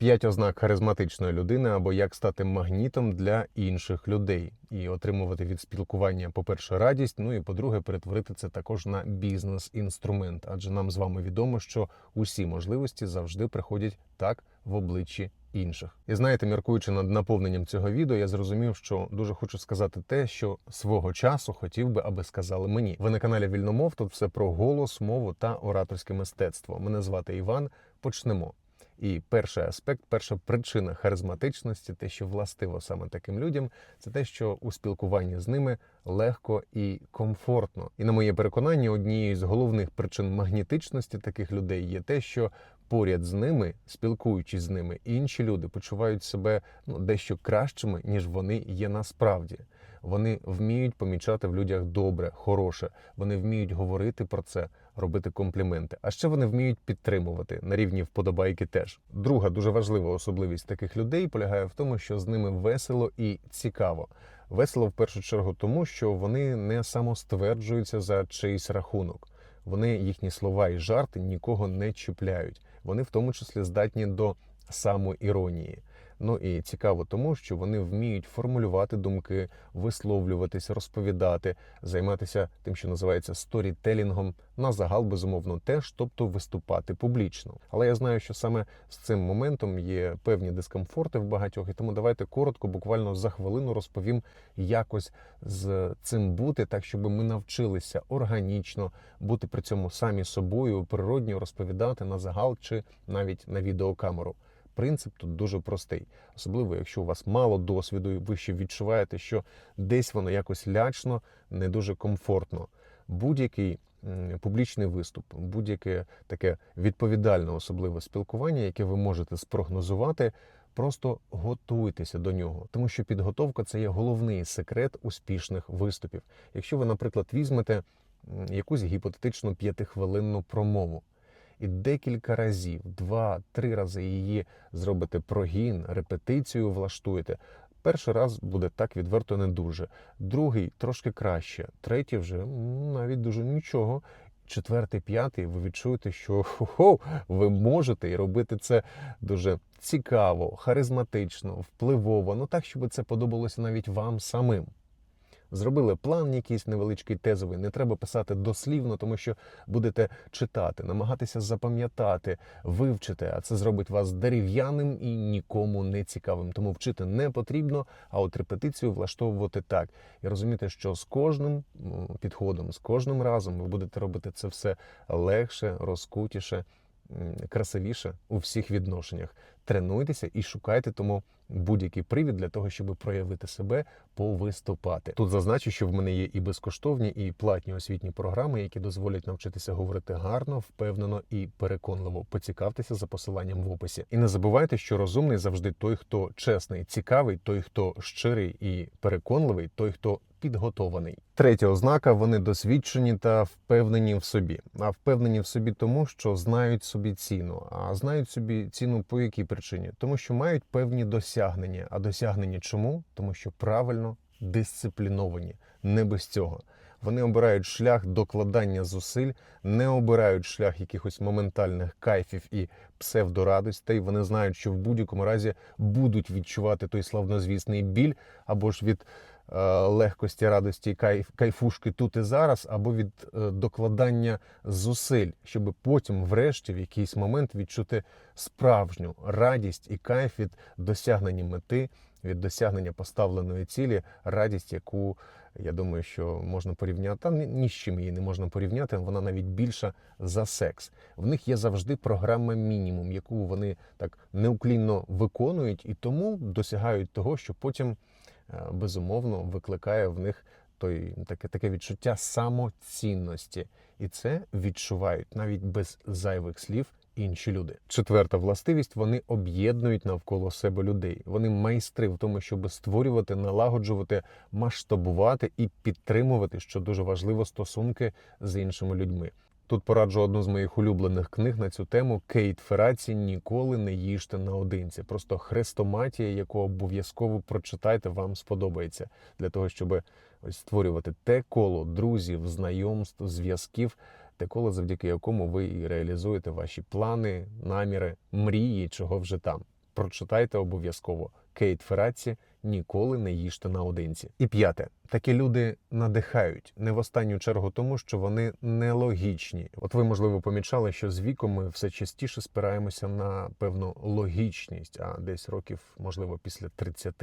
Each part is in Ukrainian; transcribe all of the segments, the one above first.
П'ять ознак харизматичної людини або як стати магнітом для інших людей і отримувати від спілкування, по-перше, радість. Ну і по-друге, перетворити це також на бізнес-інструмент. Адже нам з вами відомо, що усі можливості завжди приходять так в обличчі інших. І знаєте, міркуючи над наповненням цього відео, я зрозумів, що дуже хочу сказати те, що свого часу хотів би, аби сказали мені. Ви на каналі Вільномов. Тут все про голос, мову та ораторське мистецтво. Мене звати Іван. Почнемо. І перший аспект, перша причина харизматичності, те, що властиво саме таким людям, це те, що у спілкуванні з ними легко і комфортно. І на моє переконання, однією з головних причин магнітичності таких людей є те, що поряд з ними, спілкуючись з ними, інші люди почувають себе ну дещо кращими, ніж вони є насправді. Вони вміють помічати в людях добре, хороше. Вони вміють говорити про це, робити компліменти. А ще вони вміють підтримувати на рівні вподобайки. Теж друга дуже важлива особливість таких людей полягає в тому, що з ними весело і цікаво. Весело в першу чергу, тому що вони не самостверджуються за чийсь рахунок. Вони їхні слова і жарти нікого не чіпляють. Вони в тому числі здатні до самоіронії. Ну і цікаво тому, що вони вміють формулювати думки, висловлюватися, розповідати, займатися тим, що називається сторітелінгом, на загал безумовно теж, тобто виступати публічно. Але я знаю, що саме з цим моментом є певні дискомфорти в багатьох, і тому давайте коротко, буквально за хвилину розповім, якось з цим бути, так щоб ми навчилися органічно бути при цьому самі собою, природньо розповідати на загал чи навіть на відеокамеру. Принцип тут дуже простий, особливо якщо у вас мало досвіду, і ви ще відчуваєте, що десь воно якось лячно, не дуже комфортно. Будь-який публічний виступ, будь-яке таке відповідальне, особливе спілкування, яке ви можете спрогнозувати, просто готуйтеся до нього, тому що підготовка це є головний секрет успішних виступів. Якщо ви, наприклад, візьмете якусь гіпотетичну п'ятихвилинну промову і декілька разів, два-три рази її зробите прогін, репетицію влаштуєте. Перший раз буде так відверто не дуже, другий трошки краще, третій вже навіть дуже нічого. Четвертий, п'ятий, ви відчуєте, що хо-хо, ви можете і робити це дуже цікаво, харизматично, впливово, ну так, щоб це подобалося навіть вам самим. Зробили план якийсь невеличкий тезовий, не треба писати дослівно, тому що будете читати, намагатися запам'ятати, вивчити, а це зробить вас дерев'яним і нікому не цікавим. Тому вчити не потрібно, а от репетицію влаштовувати так. І розуміти, що з кожним підходом, з кожним разом ви будете робити це все легше, розкутіше, красивіше у всіх відношеннях. Тренуйтеся і шукайте тому будь-який привід для того, щоб проявити себе, повиступати. Тут зазначу, що в мене є і безкоштовні, і платні освітні програми, які дозволять навчитися говорити гарно, впевнено і переконливо. Поцікавтеся за посиланням в описі. І не забувайте, що розумний завжди той, хто чесний, цікавий, той, хто щирий і переконливий, той, хто підготований. Третя ознака: вони досвідчені та впевнені в собі. А впевнені в собі тому, що знають собі ціну. А знають собі ціну по якій причині? Тому що мають певні досягнення. А досягнення чому? Тому що правильно дисципліновані, не без цього. Вони обирають шлях докладання зусиль, не обирають шлях якихось моментальних кайфів і псевдорадостей. Вони знають, що в будь-якому разі будуть відчувати той славнозвісний біль або ж від легкості, радості, кайф, кайфушки тут і зараз, або від е, докладання зусиль, щоб потім, врешті, в якийсь момент відчути справжню радість і кайф від досягнення мети, від досягнення поставленої цілі, радість, яку я думаю, що можна порівняти. Та ні, з чим її не можна порівняти. Вона навіть більша за секс. В них є завжди програма мінімум, яку вони так неуклінно виконують, і тому досягають того, що потім е, безумовно викликає в них той таке таке відчуття самоцінності, і це відчувають навіть без зайвих слів. Інші люди. Четверта властивість вони об'єднують навколо себе людей. Вони майстри в тому, щоб створювати, налагоджувати, масштабувати і підтримувати, що дуже важливо, стосунки з іншими людьми. Тут пораджу одну з моїх улюблених книг на цю тему Кейт Фераці Ніколи не їжте наодинці. Просто хрестоматія, яку обов'язково прочитайте, вам сподобається для того, щоб ось створювати те коло друзів, знайомств, зв'язків, те коло, завдяки якому ви і реалізуєте ваші плани, наміри, мрії, чого вже там. прочитайте обов'язково. Кейт Ферраці ніколи не їжте наодинці. І п'яте, такі люди надихають не в останню чергу, тому що вони нелогічні. От ви можливо помічали, що з віком ми все частіше спираємося на певну логічність, а десь років, можливо, після 30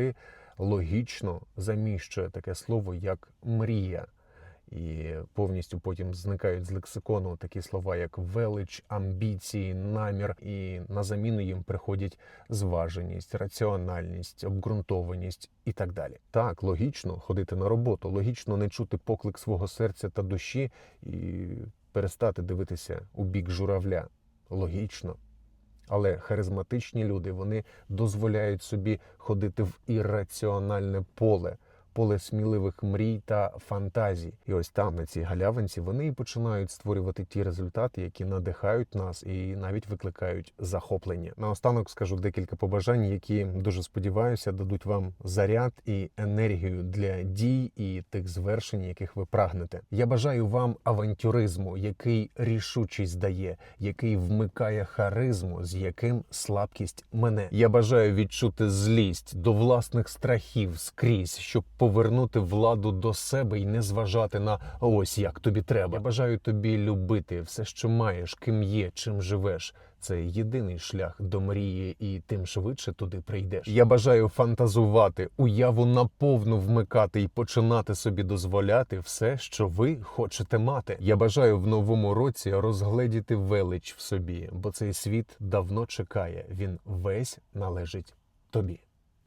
логічно заміщує таке слово як мрія. І повністю потім зникають з лексикону такі слова, як велич, амбіції, намір, і на заміну їм приходять зваженість, раціональність, обґрунтованість і так далі. Так, логічно ходити на роботу, логічно не чути поклик свого серця та душі і перестати дивитися у бік журавля. Логічно. Але харизматичні люди вони дозволяють собі ходити в ірраціональне поле, поле сміливих мрій та фантазій. І ось там, на цій галявинці, вони і починають створювати ті результати, які надихають нас і навіть викликають захоплення. Наостанок скажу декілька побажань, які дуже сподіваюся дадуть вам заряд і енергію для дій і тих звершень, яких ви прагнете. Я бажаю вам авантюризму, який рішучість дає, який вмикає харизму, з яким слабкість мене. Я бажаю відчути злість до власних страхів скрізь, щоб повернути владу до себе і не зважати на ось як тобі треба. Я бажаю тобі любити все, що маєш, ким є, чим живеш. Це єдиний шлях до мрії, і тим швидше туди прийдеш. Я бажаю фантазувати, уяву наповну вмикати і починати собі дозволяти все, що ви хочете мати. Я бажаю в новому році розгледіти велич в собі, бо цей світ давно чекає. Він весь належить тобі.